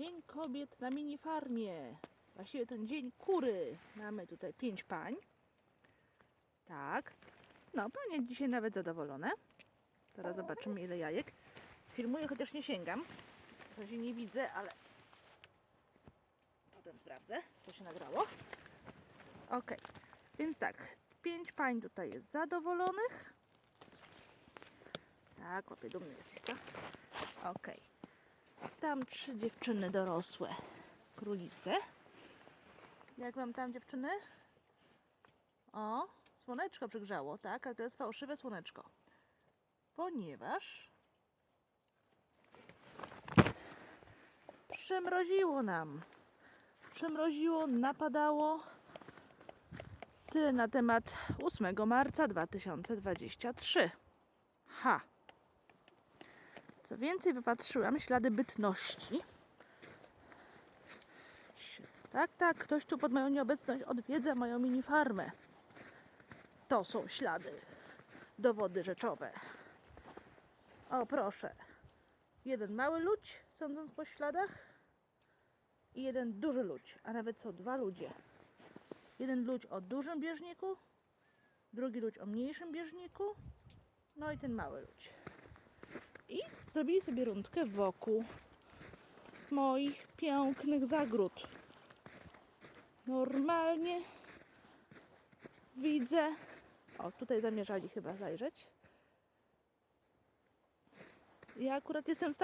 Dzień kobiet na mini farmie. Właściwie ten dzień kury. Mamy tutaj pięć pań. Tak. No, panie dzisiaj nawet zadowolone. Teraz zobaczymy ile jajek. Sfilmuję, chociaż nie sięgam. W razie nie widzę, ale potem sprawdzę, co się nagrało. Ok, więc tak, pięć pań tutaj jest zadowolonych. Tak, łapie dumny jesteś, co? Ok. Tam trzy dziewczyny dorosłe, królice. Jak wam tam dziewczyny? O, słoneczko przygrzało, tak, ale to jest fałszywe słoneczko. Ponieważ przymroziło nam. Przymroziło, napadało. Tyle na temat 8 marca 2023. Ha! Co więcej, wypatrzyłam ślady bytności. Tak, tak, ktoś tu pod moją nieobecność odwiedza moją minifarmę. To są ślady, dowody rzeczowe. O, proszę. Jeden mały ludź, sądząc po śladach, i jeden duży ludź, a nawet są dwa ludzie. Jeden ludź o dużym bieżniku, drugi ludź o mniejszym bieżniku, no i ten mały ludź. I zrobili sobie rundkę wokół moich pięknych zagród. Normalnie widzę. O, tutaj zamierzali chyba zajrzeć. Ja akurat jestem w stanie.